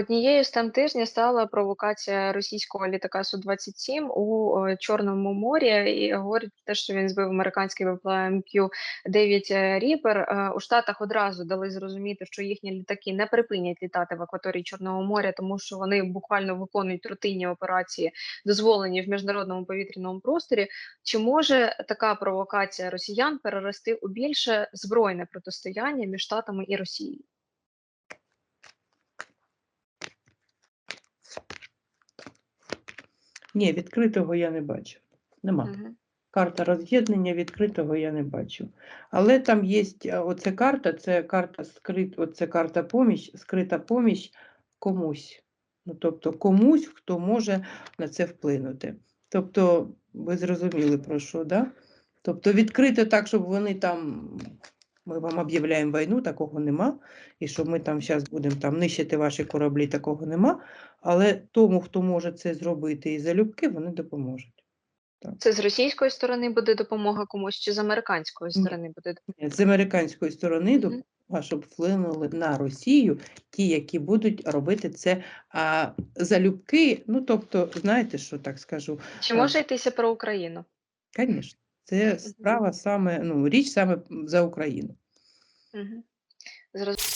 Однією з тем тижня стала провокація російського літака Су-27 у е, Чорному морі. І говорять те, що він збив американський ВПЛА МК-9 Ріпер. У Штатах одразу дали зрозуміти, що їхні літаки не припинять літати в акваторії Чорного моря, тому що вони буквально виконують рутинні операції, дозволені в міжнародному повітряному просторі. Чи може така провокація росіян перерости у більше збройне протистояння між Штатами і Росією? Ні, відкритого я не бачу. Нема. Мгм. Карта роз'єднання відкритого я не бачу. Але там є оця карта, це карта скрит, оце карта поміч, скрита поміч комусь. Ну, тобто комусь, хто може на це вплинути. Тобто, ви зрозуміли про що, да? Тобто відкрито так, щоб вони там. Ми вам об'являємо війну, такого нема. І що ми там зараз будемо там нищити ваші кораблі, такого нема. Але тому, хто може це зробити і залюбки, вони допоможуть. Це з російської сторони буде допомога комусь, чи з американської сторони буде допомога? з американської сторони допомога, щоб вплинули на Росію ті, які будуть робити це а, залюбки. Ну, тобто, знаєте, що так скажу? Чи може йтися про Україну? Звісно, це справа саме, ну, річ саме за Україну. Угу. Зрозуміло.